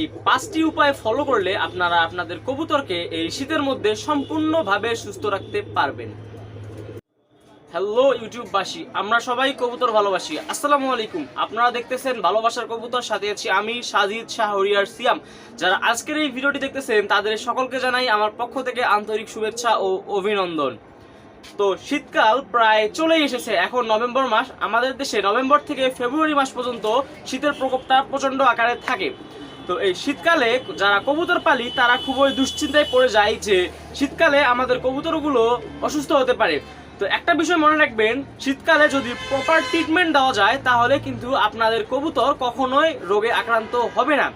এই পাঁচটি উপায় ফলো করলে আপনারা আপনাদের কবুতরকে এই শীতের মধ্যে সম্পূর্ণভাবে সুস্থ রাখতে পারবেন। হ্যালো ইউটিউববাসী আমরা সবাই কবুতর ভালোবাসি। আসসালামু আলাইকুম। আপনারা দেখতেছেন ভালোবাসার কবুতর, সাথে আছি আমি সাজিদ শাহরিয়ার সিয়াম। যারা আজকের এই ভিডিওটি দেখতেছেন, তাদের সকলকে জানাই আমার পক্ষ থেকে আন্তরিক শুভেচ্ছা ও অভিনন্দন। তো শীতকাল প্রায় চলেই এসেছে, এখন নভেম্বর মাস। আমাদের দেশে নভেম্বর থেকে ফেব্রুয়ারি মাস পর্যন্ত শীতের প্রকোপটা প্রচণ্ড আকারে থাকে। তো এই শীতকালে যারা কবুতর পালি, তারা খুবই দুশ্চিন্তায় পড়ে যায় যে শীতকালে আমাদের কবুতরগুলো অসুস্থ হতে পারে। তো একটা বিষয় মনে রাখবেন, শীতকালে যদি প্রপার ট্রিটমেন্ট দেওয়া যায়, তাহলে কিন্তু আপনাদের কবুতর কখনোই রোগে আক্রান্ত হবে না।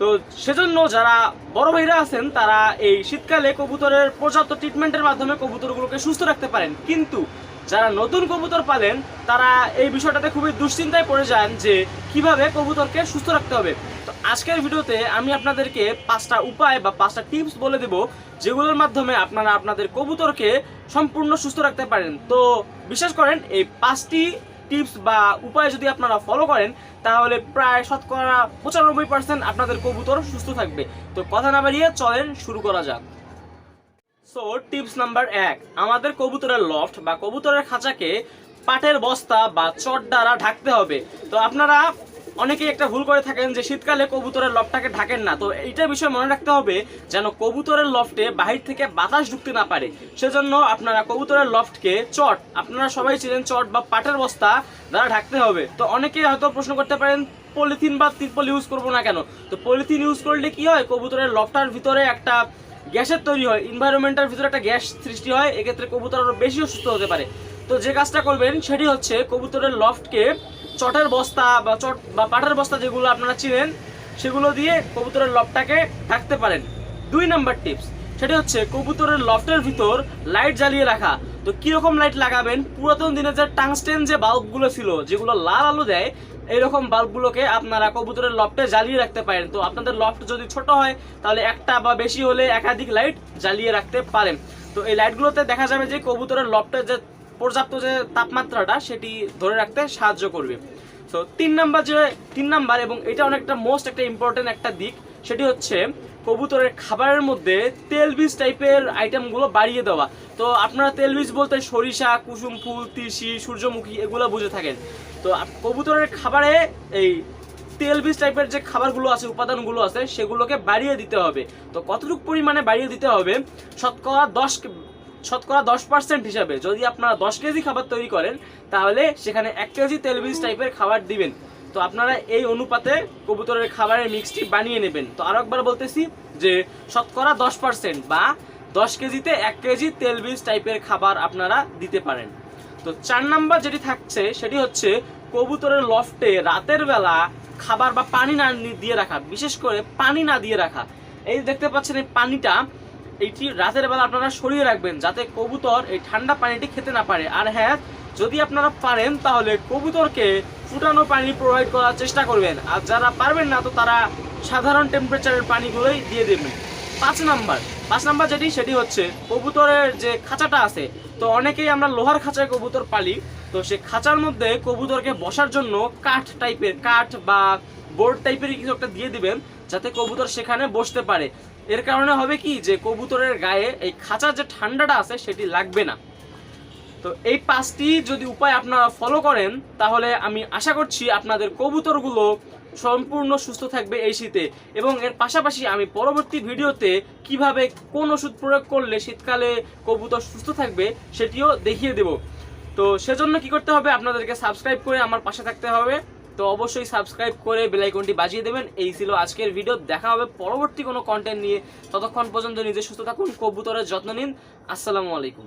তো সেজন্য যারা বড় ভাইরা আছেন, তারা এই শীতকালে কবুতরের পর্যাপ্ত ট্রিটমেন্টের মাধ্যমে কবুতরগুলোকে সুস্থ রাখতে পারেন। কিন্তু যারা নতুন কবুতর পালেন, তারা এই বিষয়টাতে খুবই দুশ্চিন্তায় পড়ে যান যে কীভাবে কবুতরকে সুস্থ রাখতে হবে। তো আজকের ভিডিওতে আমি আপনাদেরকে পাঁচটা উপায় বা পাঁচটা টিপস বলে দেব, যেগুলোর মাধ্যমে আপনারা আপনাদের কবুতরকে সম্পূর্ণ সুস্থ রাখতে পারেন। তো বিশ্বাস করেন, এই পাঁচটি টিপস বা উপায় যদি আপনারা ফলো করেন, তাহলে প্রায় শতকরা পঁচানব্বই পার্সেন্ট আপনাদের কবুতর সুস্থ থাকবে। তো কথা না বাড়িয়ে চলেন শুরু করা যাক। সো টিপস নাম্বার এক, আমাদের কবুতরের লফট বা কবুতরের খাঁচাকে পাটের বস্তা বা চট দ্বারা ঢাকতে হবে। তো আপনারা অনেকেই একটা ভুল করে থাকেন যে শীতকালে কবুতরের লফটাকে ঢাকেন না। তো এইটা বিষয় মনে রাখতে হবে যেন কবুতরের লফটে বাহির থেকে বাতাস ঢুকতে না পারে। সেজন্য আপনারা কবুতরের লফটকে চট, আপনারা সবাই ছিলেন চট বা পাটের বস্তা দ্বারা ঢাকতে হবে। তো অনেকে হয়তো প্রশ্ন করতে পারেন, পলিথিন বা তিরপল ইউজ করব না কেন? তো পলিথিন ইউজ করলে কি হয়? কবুতরের লফটার ভিতরে একটা গ্যাসের তৈরি হয় এনভায়রনমেন্টের ভিতরে একটা গ্যাস সৃষ্টি হয়। এক্ষেত্রে কবুতর আরও বেশি অসুস্থ হতে পারে। তো যে কাজটা করবেন সেটি হচ্ছে কবুতরের লফটকে চটের বস্তা বা চট বা পাটের বস্তা যেগুলো আপনারা চিনেন, সেগুলো দিয়ে কবুতরের লফটাকে ঢাকতে পারেন। দুই নাম্বার টিপস সেটি হচ্ছে কবুতরের লফটের ভিতর লাইট জ্বালিয়ে রাখা। তো কীরকম লাইট লাগাবেন? পুরাতন দিনে যে টাংস্টেন যে বাল্বগুলো ছিল, যেগুলো লাল আলো দেয় এইরকম বাল্বগুলোকে আপনারা কবুতরের লফটে জ্বালিয়ে রাখতে পারেন। তো আপনাদের লফট যদি ছোট হয়, তাহলে একটা বা বেশি হলে একাধিক লাইট জ্বালিয়ে রাখতে পারেন। তো এই লাইটগুলোতে দেখা যাবে যে কবুতরের লফটের যে পর্যাপ্ত যে তাপমাত্রাটা সেটি ধরে রাখতে সাহায্য করবে। তো তিন নাম্বার যে, তিন নাম্বার এবং এটা অনেকটা মোস্ট একটা ইম্পর্টেন্ট একটা দিক, সেটি হচ্ছে কবুতরের খাবারের মধ্যে তেল বীজ টাইপের আইটেমগুলো বাড়িয়ে দেওয়া। তো আপনারা তেল বীজ বলতে সরিষা, কুসুম ফুল, তিসি, সূর্যমুখী এগুলো বুঝে থাকেন। তো কবুতরের খাবারে এই তেল বীজ টাইপের যে খাবারগুলো আছে, উপাদানগুলো আছে, সেগুলোকে বাড়িয়ে দিতে হবে। তো কতটুকু পরিমাণে বাড়িয়ে দিতে হবে? শতকরা দশ শতকরা দশ পার্সেন্ট হিসাবে যদি আপনারা দশ কেজি খাবার তৈরি করেন, তাহলে সেখানে এক কেজি তেল বীজ টাইপের খাবার দিবেন। তো আপনারা এই অনুপাতে কবুতরের খাবারের মিক্সটি বানিয়ে নেবেন। তো আরও একবার বলতেছি যে শতকরা দশ পার্সেন্ট বা দশ কেজিতে এক কেজি তেল বীজ টাইপের খাবার আপনারা দিতে পারেন। তো চার নাম্বার যেটি থাকছে, সেটি হচ্ছে কবুতরের লফটে রাতের বেলা খাবার বা পানি না দিয়ে রাখা, বিশেষ করে পানি না দিয়ে রাখা। এই দেখতে পাচ্ছেন এই পানিটা এইটি রাতের বেলা আপনারা সরিয়ে রাখবেন যাতে কবুতর এই ঠান্ডা পানিটি খেতে না পারে। আর হ্যাঁ যদি আপনারা পারেন তাহলে কবুতরকে ফুটানো পানি প্রোভাইড করার চেষ্টা করবেন। আর যারা পারবেন না, তো তারা সাধারণ টেম্পারেচারের পানিগুলোই দিয়ে দেবেন। পাঁচ নাম্বার পাঁচ নাম্বার যেটি, সেটি হচ্ছে কবুতরের যে খাঁচাটা আছে, তো অনেকেই আমরা লোহার খাঁচায় কবুতর পালি। তো সে খাঁচার মধ্যে কবুতরকে বসার জন্য কাঠ টাইপের কাঠ বা বোর্ড টাইপের কিছু একটা দিয়ে দিবেন। যাতে কবুতর সেখানে বসতে পারে। এর কারণে হবে কি যে কবুতরের গায়ে এই খাঁচার যে ঠান্ডাটা আছে সেটি লাগবে না। তো এই পাঁচটি যদি উপায় আপনারা ফলো করেন, তাহলে আমি আশা করছি আপনাদের কবুতরগুলো সম্পূর্ণ সুস্থ থাকবে এই শীতে। এবং এর পাশাপাশি আমি পরবর্তী ভিডিওতে কীভাবে কোন ওষুধ প্রয়োগ করলে শীতকালে কবুতর সুস্থ থাকবে সেটিও দেখিয়ে দেব। তো সেজন্য কি করতে হবে? আপনাদেরকে সাবস্ক্রাইব করে আমার পাশে থাকতে হবে। তো অবশ্যই সাবস্ক্রাইব করে বেলাইকনটি বাজিয়ে দেবেন। এই ছিল আজকের ভিডিও দেখা হবে পরবর্তী কোনো কন্টেন্ট নিয়ে। ততক্ষণ পর্যন্ত নিজে সুস্থ থাকুন, কবুতরের যত্ন নিন। আসসালামু আলাইকুম।